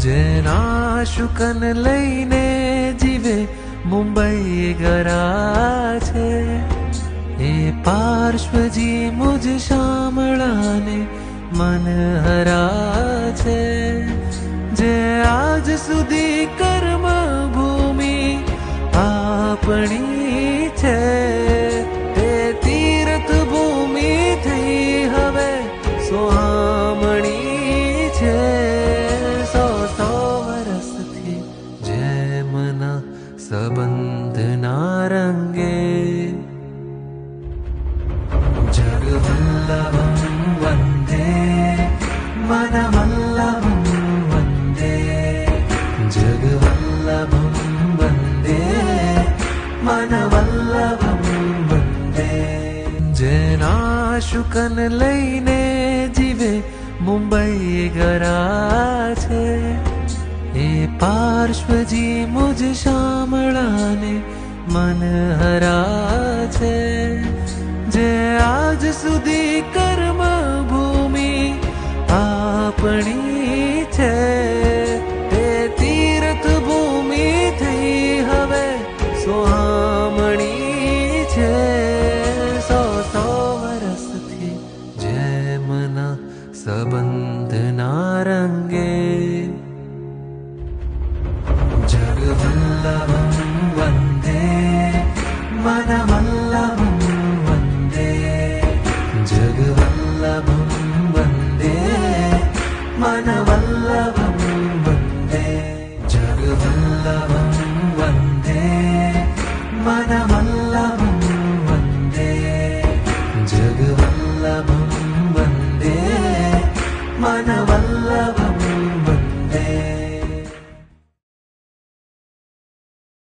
જેના શુકન લઈને જીવે મુંબઈ ગરા છે એ પાર્શ્વજી મુજ શામળાને મન હરા છે જે આજ સુધી કર્મ ભૂમિ આપણી છે જગવલ્લભમ વંદે મનવલ્લભમ વંદે જગવલ્લભમ વંદે મનવલ્લભમ વંદે જેના શુકન લઈને જીવે મુંબઈ ગરા છે એ પાર્શ્વજી મુજ શામળાને મન હરા છે જે આજ સુધી કર્મ ભૂમિ આપણી છે. તે તીર્થ ભૂમિ થઈ હવે સુહામણી છે. સો સો વર્ષથી જેમના સંબંધ